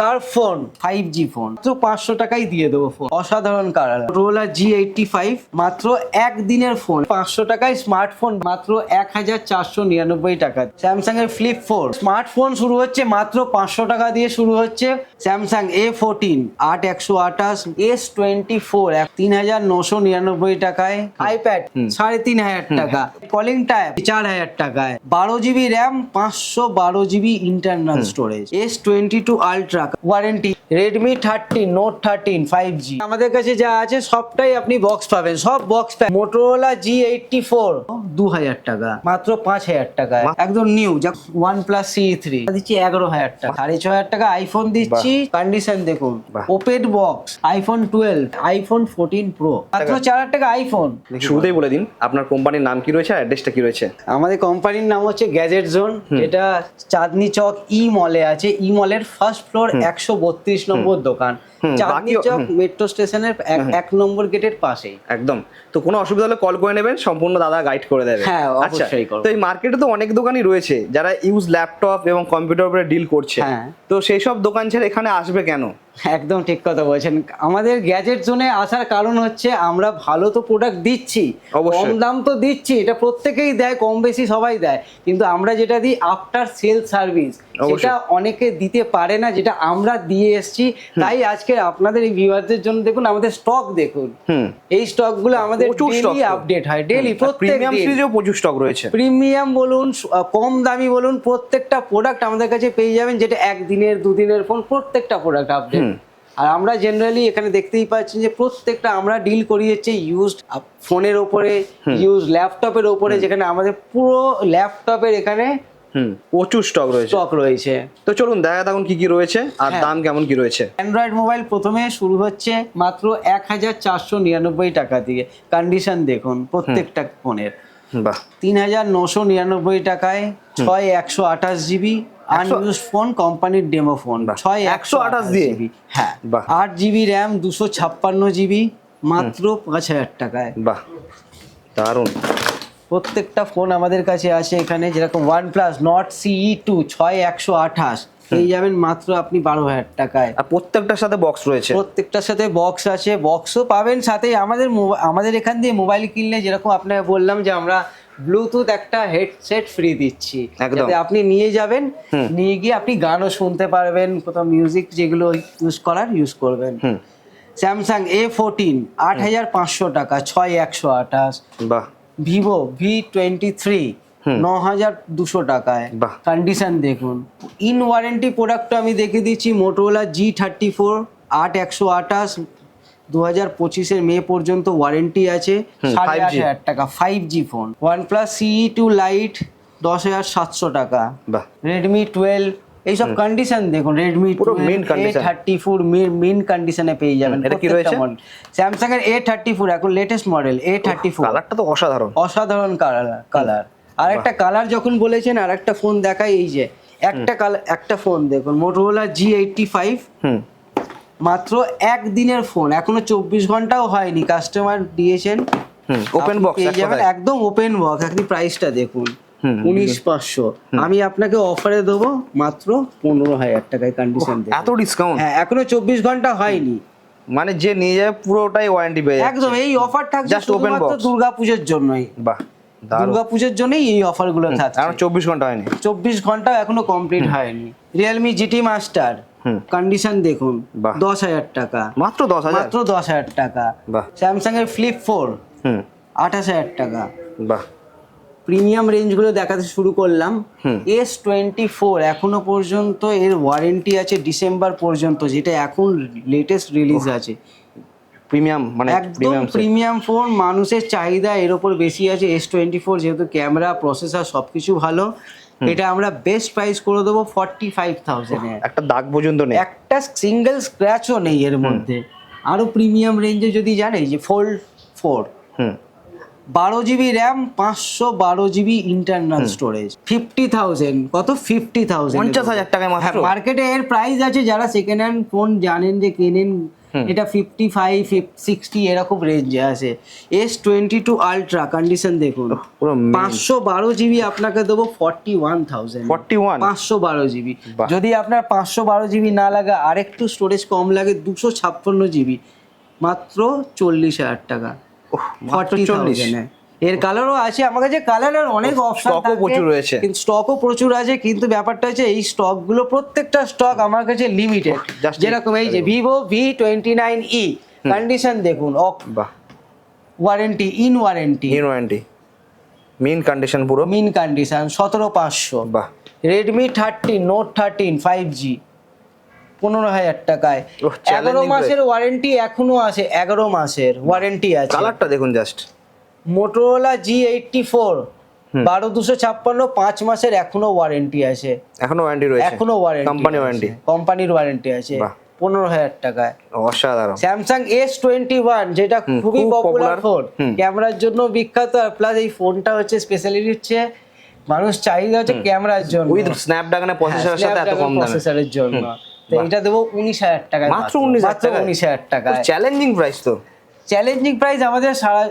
তার phone five G phone. তো পাঁচশো টাকাই দিয়ে দেবো ফোন অসাধারণ কালার রোলা জি এইটটি ফাইভ মাত্র একদিনের ফোন পাঁচশো টাকায় স্মার্টফোন মাত্র এক হাজার চারশো নিরানব্বই টাকা। স্যামসাং এর ফ্লিপ ফোর স্মার্টফোন শুরু হচ্ছে মাত্র পাঁচশো টাকা দিয়ে শুরু হচ্ছে স্যামসাং এ ফোরটিন আট একশো আঠাশ এস টোয়েন্টি ফোর তিন হাজার নশো নিরানব্বই টাকায়। আইপ্যাড সাড়ে তিন হাজার টাকা। কলিং টাইপ চার হাজার টাকায়। বারো জিবি র্যাম পাঁচশো বারো GB internal storage S twenty two ultra warranty Redmi thirteen note thirteen five G আমাদের কাছে যা আছে সবটাই আপনি বক্স পাবেন। সব box pack Motorola G eighty four দু হাজার টাকা। মাত্র পাঁচ হাজার টাকা একদম নিউ যা ওয়ান প্লাস সি থ্রি দিচ্ছি এগারো হাজার টাকা সাড়ে ছ হাজার টাকা। আইফোন দিচ্ছি। কন্ডিশন দেখুন। Open box iPhone twelve iPhone fourteen pro মাত্র চার হাজার টাকা আইফোন শুরুতেই বলে দিন আপনার কোম্পানির নাম কি রয়েছে অ্যাড্রেসটা কি রয়েছে? আমাদের কোম্পানির নাম হচ্ছে গ্যাজেট জোন এটা চাঁদনি চক ই মলে আছে। ই মলের ফার্স্ট ফ্লোর একশো বত্রিশ নম্বর দোকান। চাঁদনি চক মেট্রো স্টেশনের এক- নম্বর গেটের পাশেই। একদম। তো কোনো অসুবিধা হলে কল করে নেবেন সম্পূর্ণ দাদা গাইড করে দেবে। হ্যাঁ, আচ্ছা অবশ্যই। তো এই মার্কেটে তো অনেক দোকানই রয়েছে যারা ইউজ ল্যাপটপ এবং কম্পিউটার উপরে ডিল করছে। হ্যাঁ। তো সেই সব দোকান ছেড়ে এখানে আসবে কেন? একদম ঠিক কথা বলছেন। আমাদের গ্যাজেট জোনে আসার কারণ হচ্ছে আমরা ভালো তো প্রোডাক্ট দিচ্ছি কম দাম তো দিচ্ছি এটা প্রত্যেকেই দেয় কম বেশি সবাই দেয়। কিন্তু আমরা যেটা দিই আফটার সেল সার্ভিস। সেটা অনেকে দিতে পারে না যেটা আমরা দিয়ে এসেছি। তাই আজকে আপনাদের এই ভিউয়ারদের জন্য দেখুন আমাদের স্টক দেখুন। এই স্টকগুলো আমাদের প্রচুর stock ডেলি তো। আপডেট হয় ডেলি প্রত্যেক প্রিমিয়াম সিরিজেও প্রচুর স্টক রয়েছে। প্রিমিয়াম বলুন কম দামি বলুন প্রত্যেকটা প্রোডাক্ট আমাদের কাছে পেয়ে যাবেন যেটা একদিনের দুদিনের ফোন প্রত্যেকটা প্রোডাক্ট আপডেট আর আমরা জেনারেলি এখানে দেখতেই পাচ্ছি যে প্রত্যেকটা আমরা ডিল করি হচ্ছে ইউজড ফোনের ওপরে ইউজ ল্যাপটপের ওপরে যেখানে আমাদের পুরো ল্যাপটপের এখানে প্রচুর স্টক রয়েছে। স্টক রয়েছে। তো চলুন দেখা থাকুন কি কি রয়েছে আর হ্যাঁ। দাম কেমন কি রয়েছে। অ্যান্ড্রয়েড মোবাইল প্রথমে শুরু হচ্ছে মাত্র এক হাজার চারশো নিরানব্বই টাকা দিয়ে কন্ডিশন দেখুন প্রত্যেকটা ফোনের। বাহ। তিন হাজার নশো নিরানব্বই টাকায় ছয় একশো আঠাশ জিবি আনইউজ ফোন কোম্পানির ডেমো ফোন বাহ, ছয় 128 দিয়ে? জিবি হ্যাঁ। বাহ। আট জিবি র্যাম দুশো ছাপ্পান্ন জিবি মাত্র পাঁচ হাজার টাকায়। বাহ। দারুণ। প্রত্যেকটা ফোন আমাদের কাছে আছে এখানে যেরকম one plus Nord CE two ছয় একশো আঠাশ। পেয়ে যাবেন মাত্র আপনি বারো হাজার টাকায়। আর প্রত্যেকটার সাথে বক্স রয়েছে? প্রত্যেকটার সাথে বক্স আছে। বক্সও পাবেন সাথে আমাদের আমাদের এখান দিয়ে মোবাইল কিনলে যেরকম আপনাকে বললাম যে আমরা ব্লুটুথ একটা হেডসেট ফ্রি দিচ্ছি। যাতে আপনি নিয়ে যাবেন নিয়ে গিয়ে আপনি গানও শুনতে পারবেন কোথাও মিউজিক যেগুলো ইউজ করার ইউজ করবেন। স্যামসাং এ ফোরটিন আট হাজার পাঁচশো টাকা ছয় একশো আঠাশ। বাহ। ভিভো ভি টোয়েন্টি থ্রি ন হাজার দুশো টাকায়। কন্ডিশন দেখুন। ইন ওয়ারেন্টি প্রোডাক্ট আমি দেখে দিচ্ছি মোটোলা জি থার্টি ফোর আট একশো আঠাশ দু হাজার পঁচিশের মে পর্যন্ত ওয়ারেন্টি আছে সাড়ে আট হাজার টাকা five G phone OnePlus CE two lite দশ হাজার সাতশো টাকা। রেডমি টুয়েলভ এইসব কন্ডিশন দেখুন রেডমি পুরো থার্টি ফোর মিন কন্ডিশনে পেয়ে যাবেন। এটা কি রয়েছে? স্যামসাং এর এ থার্টি ফোর এখন latest model A thirty four কালারটা তো অসাধারণ। অসাধারণ কালার কালার আর একটা কালার যখন বলেছেন আর একটা ফোন দেখাই এই যে একটা কালার একটা ফোন দেখুন মোটোরোলা জি এইটটি ফাইভ হুম। মাত্র একদিনের ফোন এখনও চব্বিশ ঘন্টাও হয়নি। কাস্টমার দিয়েছেন। হুম ওপেন বক্স একদম ওপেন বক্স আপনি প্রাইসটা দেখুন। উনিশ পাঁচশো। আমি আপনাকে অফারে দেবো মাত্র পনেরো হাজার টাকায় কন্ডিশন এত ডিসকাউন্ট হ্যাঁ এখনও চব্বিশ ঘণ্টা হয়নি। মানে যে নিয়ে যাবে পুরোটাই ওয়ারেন্টি পেয়ে একদম এই অফার থাকছে Just open শুধুমাত্র box। দুর্গা পুজোর জন্যই। বাহ দারুণ। দুর্গা পুজোর জন্যই এই অফারগুলো থাকছে। এখন চব্বিশ ঘণ্টা হয়নি। চব্বিশ ঘণ্টা এখনও কমপ্লিট হয়নি। Realme GT master. কন্ডিশন দেখুন। দশ হাজার টাকা। মাত্র দশ হাজার? মাত্র দশ হাজার টাকা। বাহ। স্যামসাং এর ফ্লিপ ফোর আঠাশ হাজার টাকা। বাহ। প্রিমিয়াম রেঞ্জগুলো দেখাতে শুরু করলাম। এস টোয়েন্টি ফোর এখনও পর্যন্ত এর ওয়ারেন্টি আছে ডিসেম্বর পর্যন্ত যেটা এখন লেটেস্ট রিলিজ আছে। প্রিমিয়াম মানে একদম প্রিমিয়াম ফোন মানুষের চাহিদা এর ওপর বেশি আছে এস টোয়েন্টি ফোর যেহেতু ক্যামেরা প্রসেসর সবকিছু ভালো। এটা আমরা বেস্ট প্রাইস করে দেবো ফর্টি ফাইভ থাউজেন্ডে একটা দাগ পর্যন্ত নেই। একটা সিঙ্গেল স্ক্র্যাচও নেই এর মধ্যে। আরও প্রিমিয়াম রেঞ্জে যদি জানে যে ফোল্ড ফোর হুম। বারো জিবি র্যাম পাঁচশো বারো GB internal storage fifty thousand কত? ফিফটি থাউজেন্ড পঞ্চাশ হাজার টাকায় মার্কেটে এর প্রাইস আছে যারা সেকেন্ড হ্যান্ড ফোন জানেন যে কেনেন এটা ফিফটি ফাইভ সিক্সটি এরকম রেঞ্জে আছে। S twenty two ultra condition দেখুন পাঁচশো বারো জিবি আপনাকে দেবো forty one thousand forty one পাঁচশো বারো জিবি যদি আপনার পাঁচশো বারো জিবি না লাগে আরেকটু স্টোরেজ কম লাগে দুশো ছাপ্পান্ন জিবি মাত্র চল্লিশ হাজার টাকা। ফর্টি চল্লিশ। এর কালারও আছে আমার কাছে কালারের অনেক অপশন stock ও প্রচুর রয়েছে। কিন্তু স্টকও প্রচুর আছে কিন্তু ব্যাপারটা হচ্ছে এই স্টকগুলো প্রত্যেকটা স্টক আমার কাছে লিমিটেড যেরকম এই যে Vivo V twenty nine E condition দেখুন warranty in warranty in warranty mint condition পুরো? মিন কন্ডিশন সতেরো পাঁচশো। বাহ। Redmi thirteen note thirteen five G পনেরো হাজার টাকায়। এগারো মাসের ওয়ারেন্টি এখনও আছে এগারো মাসের ওয়ারেন্টি আছে। কালারটা দেখুন just Motorola G eighty four বারো দুশো ছাপ্পান্ন পাঁচ মাসের এখনও ওয়ারেন্টি আছে। এখনও ওয়ারেন্টি রয়েছে। এখনও ওয়ারেন্টি কোম্পানি ওয়ারেন্টি কোম্পানির ওয়ারেন্টি আছে। পনেরো হাজার টাকায়। অসাধারণ। স্যামসাং এস টোয়েন্টি ওয়ান যেটা খুবই পপুলার ফোন ক্যামেরার জন্য বিখ্যাত আর প্লাস এই ফোনটা হচ্ছে স্পেশালিটি হচ্ছে মানুষ চাহিদা হচ্ছে ক্যামেরার জন্য। উইথ স্ন্যাপড্রাগনের প্রসেসরের সাথে এত কম দামে। প্রসেসরের জন্য। তো এটা দেবো উনিশ হাজার টাকায় মাত্র 19,000 মাত্র টাকায়? উনিশ হাজার টাকায়। চ্যালেঞ্জিং প্রাইস তো। চ্যালেঞ্জিং প্রাইস আমাদের সারা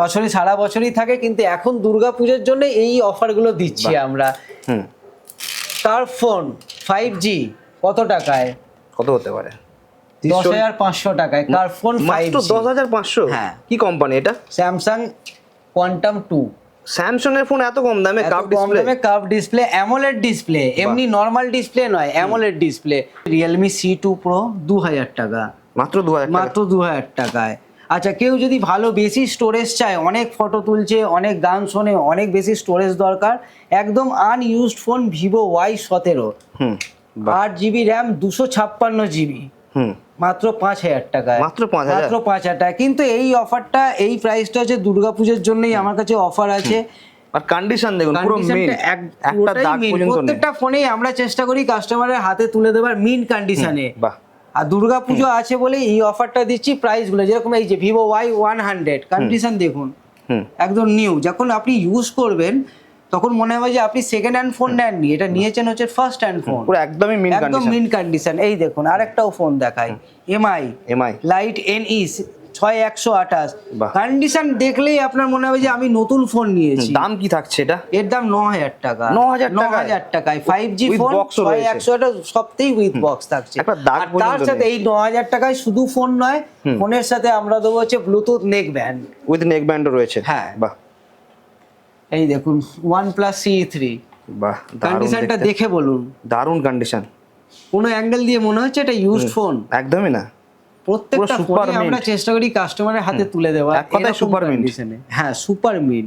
বছরই সারা বছরই থাকে কিন্তু এখন দুর্গা পুজোর জন্য এই অফারগুলো দিচ্ছি আমরা। হুম। তার ফোন? ফাইভ জি কত টাকায়? কত হতে পারে? দশ হাজার পাঁচশো টাকায়। কার ফোন দশ হাজার পাঁচশো? হ্যাঁ। কি কোম্পানি এটা? স্যামসাং কোয়ান্টাম টু স্যামসাং এর ফোন এত কম দামে কাপ ডিসপ্লে দামে কার্ভ ডিসপ্লে অ্যামোলেড ডিসপ্লে এমনি নর্মাল ডিসপ্লে নয় AMOLED display Realme C two pro দু হাজার টাকা। মাত্র দু হাজার টাকা। মাত্র দু হাজার টাকায়। আচ্ছা কেউ যদি ভালো বেশি স্টোরেজ চায় অনেক ফটো তুলছে অনেক গান শোনে অনেক বেশি স্টোরেজ দরকার একদম আনইউজড ফোন ভিভো ওয়াই সতেরো। আট জিবি র্যাম দুশো ছাপ্পান্ন জিবি মাত্র পাঁচ হাজার টাকায়। মাত্র 5,000? মাত্র পাঁচ হাজার টাকা কিন্তু এই অফারটা এই প্রাইসটা হচ্ছে দুর্গাপুজোর জন্যই আমার কাছে অফার আছে। আর কন্ডিশন দেখুন পুরো মেন একটা দাগ পর্যন্ত নেই। প্রত্যেকটা ফোনেই আমরা চেষ্টা করি কাস্টমারের হাতে তুলে দেওয়ার মিন কন্ডিশনে বাহ। আর দুর্গাপুজো আছে বলে এই অফারটা দিচ্ছি প্রাইসগুলো যেরকম এই যে Vivo Y one hundred condition দেখুন। একদম নিউ যখন আপনি ইউজ করবেন তখন মনে হবে যে আপনি সেকেন্ড হ্যান্ড ফোন নেননি এটা নিয়েছেন হচ্ছে ফার্স্ট হ্যান্ড ফোন পুরো একদমই মেন একদম মিন কন্ডিশন এই দেখুন আরেকটাও ফোন দেখাই Mi Mi lite N E ছয় একশো আঠাশ। কন্ডিশন দেখলেই আপনার মনে হবে যে আমি নতুন ফোন নিয়েছি। দাম কি থাকছে এটা? এর দাম ন হাজার টাকা 9,000 ন টাকায়? হাজার টাকায় ফাইভ জি ফোন ছয়। একশো সবতেই উইথ বক্স থাকছে। আর তার সাথে এই ন হাজার টাকায় শুধু ফোন নয় ফোনের সাথে আমরা দেবো হচ্ছে Bluetooth neck band with neck ব্যান্ডও রয়েছে। হ্যাঁ। বাহ। এই দেখুন ওয়ান প্লাস সি থ্রি বাহ কন্ডিশনটা দেখে বলুন। দারুণ কন্ডিশন কোনো অ্যাঙ্গেল দিয়ে মনে হচ্ছে এটা ইউজ ফোন একদমই না। প্রত্যেকটা ফোনে আমরা চেষ্টা করি কাস্টমারের হাতে তুলে দেওয়া এক কথায় সুপার মিন্ট হ্যাঁ সুপার মিন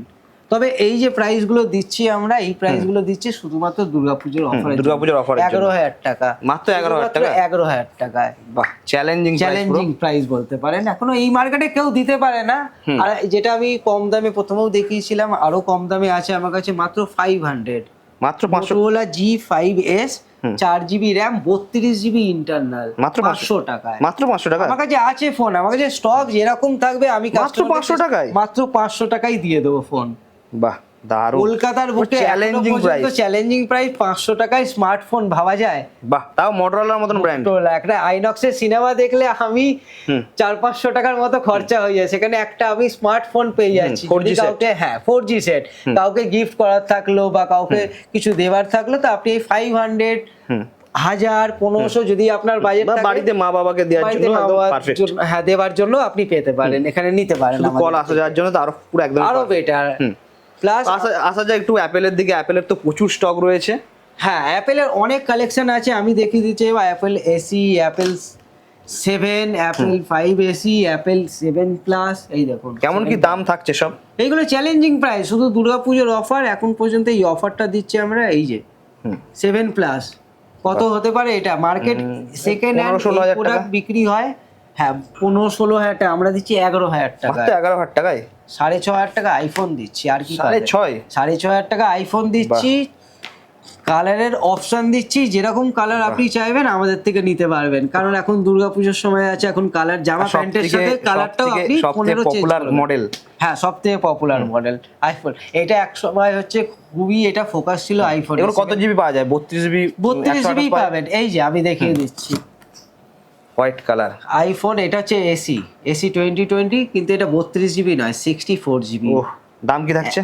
তবে এই যে প্রাইসগুলো দিচ্ছি আমরা এই প্রাইসগুলো দিচ্ছি শুধুমাত্র দুর্গাপুজোর অফারে দুর্গাপুজোর জন্য। এগারো হাজার টাকা। মাত্র 11,000 টাকা? এগারো হাজার টাকায়। বাহ চ্যালেঞ্জিং চ্যালেঞ্জিং প্রাইস বলতে পারেন। এখনও এই মার্কেটে কেউ দিতে পারে না। আর যেটা আমি কম দামে প্রথমেও দেখিয়েছিলাম আরও কম দামে আছে আমার কাছে মাত্র ফাইভ হান্ড্রেড মাত্র পাঁচশো জি ফাইভ এস চার জিবি র্যাম বত্রিশ জিবি ইন্টারনাল মাত্র পাঁচশো টাকায়। মাত্র পাঁচশো টাকা আমার কাছে আছে ফোন আমার কাছে স্টক যেরকম থাকবে আমি মাত্র 500 টাকায়? মাত্র পাঁচশো টাকায় দিয়ে দেবো ফোন বাহ দারুণ। কলকাতার বুকে চ্যালেঞ্জিং প্রাইস চ্যালেঞ্জিং প্রাইস পাঁচশো টাকায় স্মার্টফোন ভাবা যায়। বাহ তাও মোটরোলার মতন ব্র্যান্ড তো একটা আইনক্সের সিনেমা দেখলে আমি চার পাঁচশো টাকার মতো খরচা হয়ে যায়। সেখানে একটা আমি স্মার্টফোন পেয়ে যাচ্ছি। 4G। কাউকে হ্যাঁ ফোর জি সেট কাউকে গিফট করার থাকল বা কাউকে কিছু দেওয়ার থাকল তো আপনি ফাইভ হান্ড্রেড হাজার পনেরোশো যদি আপনার বাজেট বাড়িতে মা বাবাকে দেওয়ার জন্য হ্যাঁ দেওয়ার জন্য আপনি পেতে পারেন এখানে নিতে পারেন কল আসা যাওয়ার জন্য তো আরও পুরো একদম আরও বেটার প্লাস আসা যায় একটু অ্যাপেলের দিকে। অ্যাপেলের তো প্রচুর স্টক রয়েছে। হ্যাঁ অ্যাপেলের অনেক কালেকশন আছে। আমি দেখিয়ে দিচ্ছি Apple SE Apple seven Apple five SE Apple seven plus এই দেখুন। কেমন কি দাম থাকছে সব? এইগুলো চ্যালেঞ্জিং প্রাইস শুধু দুর্গাপুজোর অফার এখন পর্যন্ত এই অফারটা দিচ্ছি আমরা এই যে। সেভেন প্লাস কত হতে পারে এটা? Market second hand 15-16 product. বিক্রি হয়। হ্যাঁ পনেরো ষোলো হাজার টাকা আমরা দিচ্ছি এগারো হাজার টাকা এগারো হাজার টাকায়? সাড়ে ছ হাজার টাকা আইফোন দিচ্ছি আর কি সাড়ে ছয়? সাড়ে ছ হাজার টাকা আইফোন দিচ্ছি কালারের অপশন দিচ্ছি যেরকম কালার আপনি চাইবেন আমাদের থেকে নিতে পারবেন। কারণ এখন দুর্গাপুজোর সময় আছে এখন কালার জামা প্যান্টের সাথে কালারটাও আপনি পনেরো popular model। হ্যাঁ সব থেকে পপুলার মডেল আইফোন এটা এক সময় হচ্ছে খুবই এটা ফোকাস ছিল আইফোন কত জিবি পাওয়া যায়? বত্রিশ জিবি বত্রিশ জিবি পাবেন। এই যে আমি দেখিয়ে দিচ্ছি। হোয়াইট কালার আইফোন এটা হচ্ছে এসি এসি টোয়েন্টি টোয়েন্টি কিন্তু এটা বত্রিশ জিবি নয় সিক্সটি ফোর জিবি দাম কি থাকছে?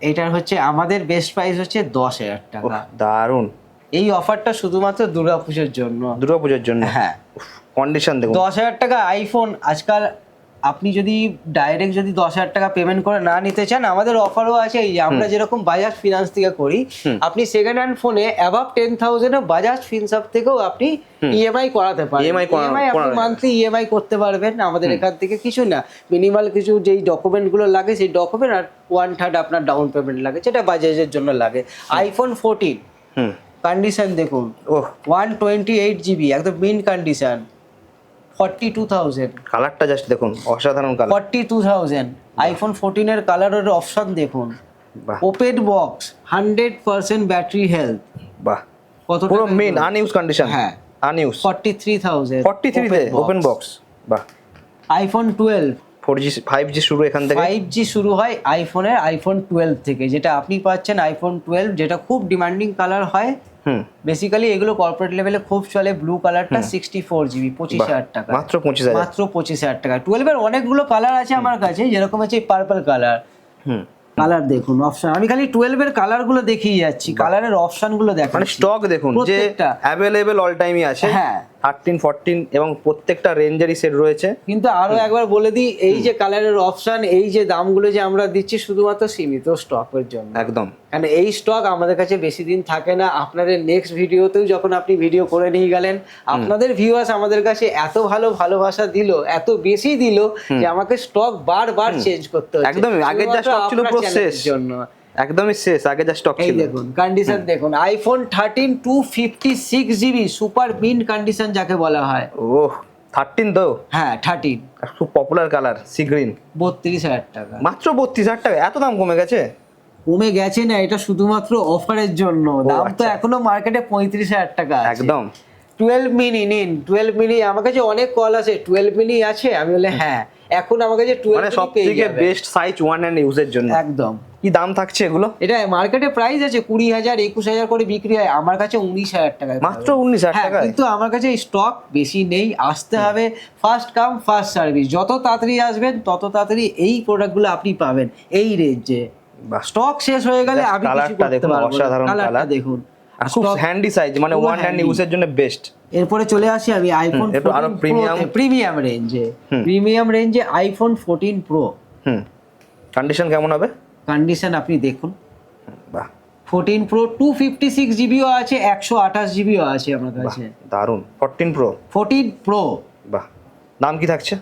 এটার হচ্ছে আমাদের বেস্ট প্রাইস হচ্ছে দশ হাজার টাকা। দারুণ। এই অফারটা শুধুমাত্র দুর্গাপুজোর জন্য। দুর্গাপুজোর জন্য? হ্যাঁ। কন্ডিশন দেখুন। দশ হাজার টাকা আইফোন আজকাল আপনি যদি ডাইরেক্ট যদি দশ হাজার টাকা পেমেন্ট করে না নিতে চান আমাদের অফারও আছে এই যে আমরা যেরকম বাজাজ ফিনান্স থেকে করি আপনি সেকেন্ড হ্যান্ড ফোনে above ten thousand Bajaj Finserv থেকেও আপনি ইএমআই করাতে পারেন। ইএমআই আপনি মান্থলি ইএমআই করতে পারবেন আমাদের এখান থেকে কিছু না। মিনিমাল কিছু যেই ডকুমেন্টগুলো লাগে সেই ডকুমেন্ট আর ওয়ান থার্ড আপনার ডাউন পেমেন্ট লাগে যেটা বাজাজের জন্য লাগে। IPhone fourteen hmm. কন্ডিশন দেখুন ওয়ান টোয়েন্টি এইট জিবি একদম mint condition forty two thousand. কালারটা জাস্ট দেখুন অসাধারণ colour. Forty two thousand. IPhone ফোরটিনের কালারের অপশন দেখুন। Open box hundred percent battery health বাহ। কত পুরো মেন আনইউজ কন্ডিশন হ্যাঁ। Unused forty three thousand forty থ্রিতে ওপেন বক্স বাহ। IPhone twelve four G five G শুরু এখান থেকে? ফাইভ জি শুরু হয় আইফোনের আইফোন টুয়েলভ থেকে। যেটা আপনি পাচ্ছেন আইফোন টুয়েলভ যেটা খুব ডিমান্ডিং কালার হয় বেসিক্যালি এগুলো কর্পোরেট লেভেলে খুব চলে ব্লু কালারটা সিক্সটি ফোর জিবি পঁচিশ হাজার টাকা মাত্র পঁচিশ মাত্র পঁচিশ হাজার টাকা। টুয়েলভের অনেকগুলো কালার আছে আমার কাছে যেরকম আছে পার্পল কালার হুম। কালার দেখুন অপশন আমি খালি টুয়েলভের কালারগুলো দেখিয়ে যাচ্ছি কালারের অপশনগুলো মানে স্টক দেখুন যে। অ্যাভেলেবেল অল টাইমই আছে। হ্যাঁ। থার্টিন ফোরটিন এবং প্রত্যেকটা রেঞ্জেরই সেট রয়েছে। কিন্তু আরও একবার বলে দিই এই যে কালারের অপশন এই যে দামগুলো যে আমরা দিচ্ছি শুধুমাত্র সীমিত স্টকের জন্য। একদম। কারণ এই স্টক আমাদের কাছে বেশি দিন থাকে না। আপনাদের নেক্সট ভিডিওতেও যখন আপনি ভিডিও করে নিয়ে গেলেন আপনাদের ভিউয়ার্স আমাদের কাছে এত ভালো ভালোবাসা দিল এত বেশি দিল যে আমাকে স্টক বারবার চেঞ্জ করতে হচ্ছে। একদমই, আগের যা stock ছিল আপনার পুরো channel-এর শেষ। জন্য। একদমই শেষ আগে যা স্টক ছিল। দেখুন কন্ডিশন দেখুন iPhone thirteen two fifty six GB super mint condition যাকে বলা হয়। ওহ থার্টিন তো? হ্যাঁ থার্টিন আর খুব পপুলার কালার সি গ্রিন বত্রিশ হাজার টাকা। মাত্র বত্রিশ হাজার টাকা এত দাম কমে গেছে? কমে গেছে না এটা শুধুমাত্র অফারের জন্য। দাম তো আচ্ছা। এখনও মার্কেটে পঁয়ত্রিশ হাজার টাকা আছে। একদম। টুয়েলভ মিনি নিন টুয়েলভ মিনি আমার কাছে অনেক কল আছে টুয়েলভ মিনি আছে আমি বলে হ্যাঁ। এখন আমার কাছে মানে টুয়েলভ সব থেকে বেস্ট সাইজ ওয়ান অ্যান্ড ইউজের জন্য। একদম। কি দাম থাকছে এগুলো? এটা মার্কেটে প্রাইস আছে কুড়ি হাজার একুশ হাজার করে বিক্রি হয়। আমার কাছে উনিশ হাজার টাকায় মাত্র। উনিশ হাজার হ্যাঁ কিন্তু আমার কাছে স্টক বেশি নেই। আসতে হবে ফার্স্ট কাম ফার্স্ট সার্ভিস যত তাড়াতাড়ি আসবেন তত তাড়াতাড়ি এই প্রোডাক্টগুলো আপনি পাবেন। এই রেঞ্জে স্টক শেষ হয়ে গেলে আমি কিছু করতে দেখুন, অসাধারণ কালারটা দেখুন। খুব হ্যান্ডি সাইজ মানে ওয়ান হ্যান্ড ইউজের জন্য বেস্ট এরপরে চলে আসি আমি আইফোন আরও premium। প্রিমিয়াম রেঞ্জে প্রিমিয়াম রেঞ্জে iPhone fourteen pro hmm. Condition কেমন হবে? কন্ডিশন আপনি দেখুন। বাহ। Fourteen pro two fifty six জিবিও আছে একশো আঠাশ জিবিও আছে আমার কাছে। দারুণ ফোরটিন প্রো ফোরটিন প্রো বাহ। দাম কি থাকছে?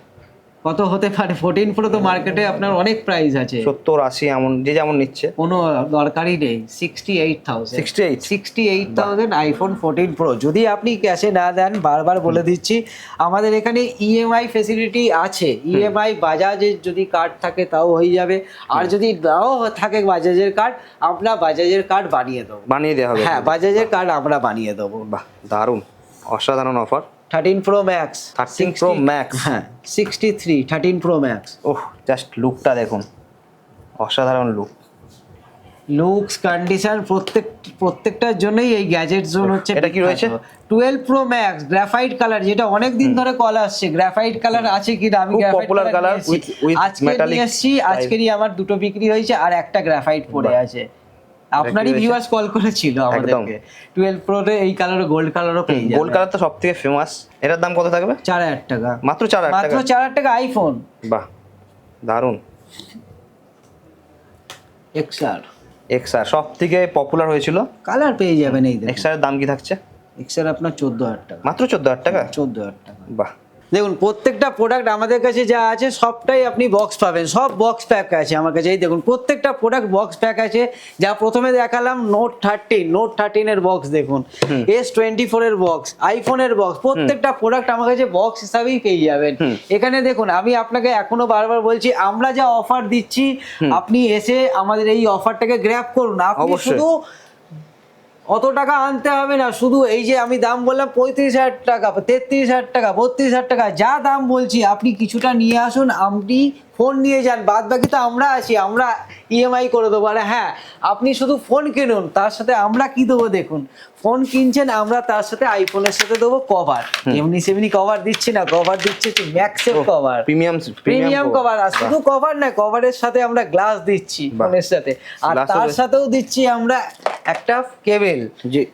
কত হতে পারে? ফোরটিন প্রো তো মার্কেটে আপনার অনেক প্রাইস আছে। সত্তর আশি এমন যে যেমন নিচ্ছে। কোনো দরকারই নেই। Sixty eight thousand sixty eight sixty eight thousand iPhone fourteen pro যদি আপনি ক্যাশে না দেন বারবার বলে দিচ্ছি আমাদের এখানে ইএমআই ফেসিলিটি আছে। ইএমআই বাজাজের যদি কার্ড থাকে তাও হয়ে যাবে। আর যদি নাও থাকে বাজাজের কার্ড আমরা বাজাজের কার্ড বানিয়ে দেবো। বানিয়ে দেওয়া হবে। হ্যাঁ বাজাজের কার্ড আমরা বানিয়ে দেবো। বাহ দারুণ। অসাধারণ offer thirteen pro max 13 Pro Max। হ্যাঁ sixty three thirteen pro max oh just লুকটা দেখুন। অসাধারণ লুক লুকস কন্ডিশন প্রত্যেক প্রত্যেকটার জন্যই এই গ্যাজেট জোন হচ্ছে এটা কি রয়েছে? Twelve pro max graphite colour যেটা অনেক দিন ধরে কল আসছে। গ্রাফাইট কালার আছে কি না আমি popular কালার আজকে নিয়ে এসেছি আজকেরই আমার দুটো বিক্রি হয়েছে আর একটা গ্রাফাইট পড়ে আছে। আপনারই? ভিউয়ার্স কল করেছিল আমাদেরকে। টুয়েলভ প্রো এই কালার গোল্ড কালারও পেয়ে যাবে। গোল্ড কালার তো সব থেকে ফেমাস এটার দাম কত থাকবে? চার হাজার টাকা। মাত্র চার হাজার মাত্র টাকা। চার হাজার টাকা আইফোন বাহ দারুণ এক্সআর এক্সআর সব থেকে পপুলার হয়েছিল? কালার পেয়ে যাবেন এই দেখুন। এক্সআর দাম কি থাকছে? এক্সআর আপনার চোদ্দ হাজার টাকা। মাত্র চোদ্দ হাজার টাকা? চোদ্দ হাজার টাকা। বাহ দেখুন প্রত্যেকটা প্রোডাক্ট আমাদের কাছে যা আছে সবটাই আপনি বক্স পাবেন। সব বক্স প্যাক আছে আমার কাছে। এই দেখুন প্রত্যেকটা প্রোডাক্ট বক্স প্যাক আছে। যা প্রথমে দেখালাম নোট থার্টিন নোট থার্টিনের বক্স দেখুন। এস টোয়েন্টি ফোর এর বক্স আইফোনের বক্স প্রত্যেকটা প্রোডাক্ট আমার কাছে বক্স হিসাবেই পেয়ে যাবেন। এখানে দেখুন আমি আপনাকে এখনও বারবার বলছি আমরা যা অফার দিচ্ছি আপনি এসে আমাদের এই অফারটাকে গ্র্যাপ করুন। আপনি। শুধু অত টাকা আনতে হবে না শুধু এই যে আমি দাম বললাম পঁয়ত্রিশ হাজার টাকা তেত্রিশ হাজার টাকা বত্রিশ হাজার টাকা যা দাম বলছি আপনি কিছুটা নিয়ে আসুন আপনি ফোন নিয়ে যান বাদ বাকি তো আমরা আছি আমরা ইএমআই করে দেবো। আর হ্যাঁ আপনি শুধু ফোন কিনুন তার সাথে আমরা কি দেবো দেখুন? ফোন কিনছেন আমরা তার সাথে আইফোনের সাথে দেবো কভার এমনি সেমনি কভার দিচ্ছি না কভার দিচ্ছি ম্যাক্সের কভার প্রিমিয়াম প্রিমিয়াম কভার আর শুধু কভার না কভারের সাথে আমরা গ্লাস দিচ্ছি ফোনের সাথে। আর তার সাথেও দিচ্ছি আমরা একটা কেবেল।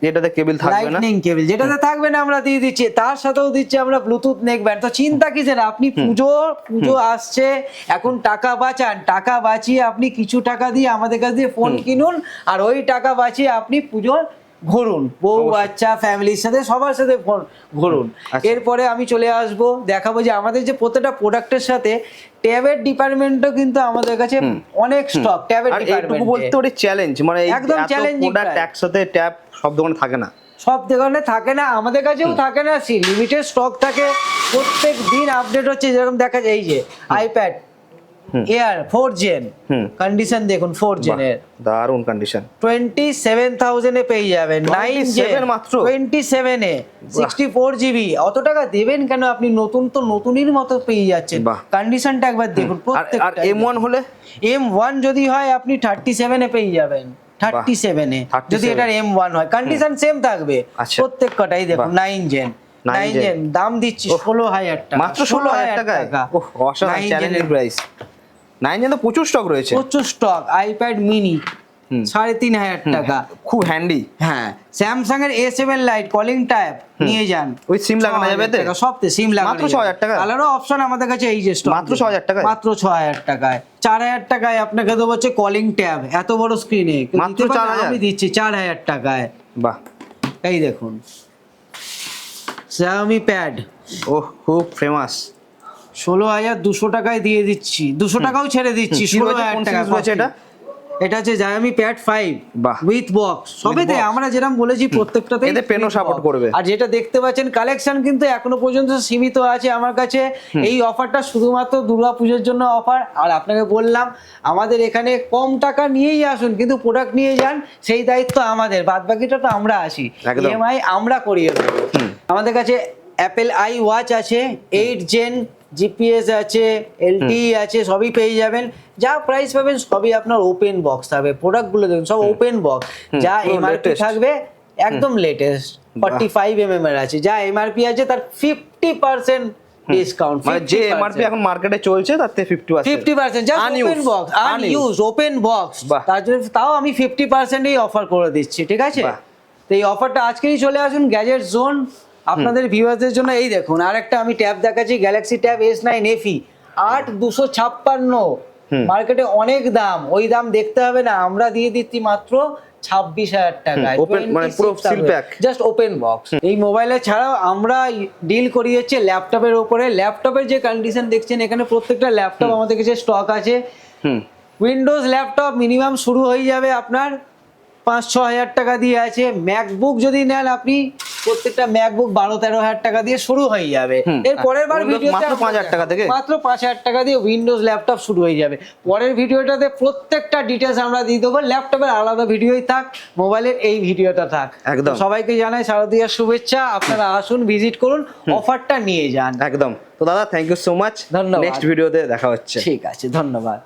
যেটাতে কেবেল থাকবে না। লাইটনিং কেবল যেটাতে থাকবে না আমরা দিয়ে দিচ্ছি তার সাথেও দিচ্ছি আমরা ব্লুটুথ নেক ব্যান্ড তো চিন্তা কিসের আপনি পুজো পুজো আসছে এখন টাকা বাঁচান টাকা বাঁচিয়ে আপনি কিছু টাকা দিয়ে আমাদের কাছ দিয়ে ফোন কিনুন আর ওই টাকা বাঁচিয়ে আপনি পুজোর ঘুরুন বউ বাচ্চা ফ্যামিলির সাথে সবার সাথে ঘুরুন। আচ্ছা। এরপরে আমি চলে আসব দেখাবো যে আমাদের যে প্রত্যেকটা প্রোডাক্টের সাথে ট্যাবের ডিপার্টমেন্টও কিন্তু আমাদের কাছে অনেক স্টক ট্যাবের এইটুকু বলতে ডিপার্টমেন্টে চ্যালেঞ্জ মানে একদম challenging প্রোডাক্ট একসাথে ট্যাব সব দোকানে থাকে না। সব দোকানে থাকে না আমাদের কাছেও থাকে না সি লিমিটেড স্টক থাকে। প্রত্যেক দিন আপডেট হচ্ছে যেরকম দেখা যায় এই যে iPad Air four gen condition দেখুন ফোর জেনের দারুণ কন্ডিশন টোয়েন্টি সেভেন থাউজেন্ডে পেয়ে যাবেন নাইন 27 মাত্র? টোয়েন্টি সেভেনে সিক্সটি ফোর জিবি অত টাকা দেবেন কেন? আপনি নতুন তো নতুনের মতো পেয়ে যাচ্ছেন। কন্ডিশনটা একবার দেখুন আর এম ওয়ান হলে? এম ওয়ান যদি হয় আপনি থার্টি সেভেনে পেয়ে যাবেন। থার্টি সেভেনে 37 যদি এটার এম ওয়ান হয় কন্ডিশন সেম থাকবে। আচ্ছা। প্রত্যেক কটাই দেখুন নাইন জেন নাইন জেন দাম দিচ্ছি ষোলো হাজার টাকা। মাত্র ষোলো হাজার টাকা। অসাধারণ চ্যালেঞ্জিং প্রাইস নাইন জেন তো প্রচুর স্টক রয়েছে। প্রচুর স্টক আইপ্যাড মিনি। সাড়ে তিন হাজার টাকা। খুব হ্যান্ডি হ্যাঁ স্যামসাং এর A seven lite calling type নিয়ে যান। ওই SIM লাগানো যাবে এতে? সবতে সিম লাগানো মাত্র 6,000 টাকায়? কালারও অপশন আমাদের কাছে এই যে stock মাত্র 6,000 টাকায়? মাত্র ছ হাজার টাকায়। চার হাজার টাকায় আপনাকে দেবো হচ্ছে কলিং ট্যাব এত বড় স্ক্রিনে মাত্র 4,000? আমি দিচ্ছি চার হাজার টাকায়। বাহ। এই দেখুন। Xiaomi প্যাড ওহ খুব ফেমাস ষোলো হাজার দুশো টাকায় দিয়ে দিচ্ছি। দুশো টাকাও ছেড়ে দিচ্ছি ষোলো হাজার টাকা এটা? এটা হচ্ছে Xiaomi প্যাড ফাইভ বাহ। উইথ বক্স সবেতে। আমরা যেরকম বলেছি প্রত্যেকটাতেই এতে পেনও box। করবে। আর যেটা দেখতে পাচ্ছেন কালেকশন কিন্তু এখনও পর্যন্ত সীমিত আছে আমার কাছে। এই অফারটা শুধুমাত্র দুর্গাপুজোর জন্য অফার আর আপনাকে বললাম আমাদের এখানে কম টাকা নিয়েই আসুন কিন্তু প্রোডাক্ট নিয়ে যান সেই দায়িত্ব আমাদের। বাদ বাকিটা তো আমরা আসি। ইএমআই আমরা করিয়ে দেবো। আমাদের কাছে অ্যাপেল আই ওয়াচ আছে এইট জেন জিপিএস আছে এলটি আছে সবই পেয়ে যাবেন। যা প্রাইস পাবেন সবই আপনার ওপেন বক্স থাকবে। প্রোডাক্টগুলো দেখুন সব ওপেন বক্স যা এমআরপি। থাকবে একদম latest forty five M M এর আছে। যা এমআরপি আছে তার ফিফটি পার্সেন্ট ডিসকাউন্ট মানে যে এমআরপি এখন মার্কেটে চলছে তার থেকে fifty fifty percent just open box unused open box. তার জন্য তাও আমি ফিফটি পার্সেন্টেই অফার করে দিচ্ছি ঠিক আছে? তো এই অফারটা আজকেই চলে আসুন গ্যাজেট জোন আপনাদের ভিউয়ারদের জন্য এই দেখুন আরেকটা আমি ট্যাব দেখাচ্ছি Galaxy Tab S nine FE আট দুশো ছাপ্পান্ন। মার্কেটে অনেক দাম ওই দাম দেখতে হবে না আমরা দিয়ে দিচ্ছি মাত্র ছাব্বিশ হাজার টাকায় pack। জাস্ট ওপেন বক্স এই মোবাইলে ছাড়াও আমরা ডিল করি হচ্ছে ল্যাপটপের উপরে। ল্যাপটপের যে কন্ডিশন দেখছেন এখানে প্রত্যেকটা ল্যাপটপ আমাদের কাছে স্টক আছে। উইন্ডোজ ল্যাপটপ মিনিমাম শুরু হয়ে যাবে আপনার পাঁচ ছ হাজার টাকা দিয়ে আছে। ম্যাকবুক যদি নেন আপনি প্রত্যেকটা ম্যাকবুক বারো তেরো হাজার টাকা দিয়ে শুরু হয়ে যাবে। এর পরের বার মাত্র আপনাদের- 5,000 টাকা থেকে? মাত্র পাঁচ হাজার টাকা দিয়ে উইন্ডোজ ল্যাপটপ শুরু হয়ে যাবে। পরের ভিডিওটাতে প্রত্যেকটা ডিটেলস আমরা দিয়ে দেবো। ল্যাপটপের আলাদা ভিডিওই থাক মোবাইলের এই ভিডিওটা থাক। একদম। সবাইকে জানাই শারদীয়ার শুভেচ্ছা। আপনারা আসুন ভিজিট করুন অফারটা নিয়ে যান। একদম। তো দাদা থ্যাংক ইউ সো মাচ ধন্যবাদ। নেক্সট ভিডিওতে দেখা হচ্ছে। ঠিক আছে ধন্যবাদ।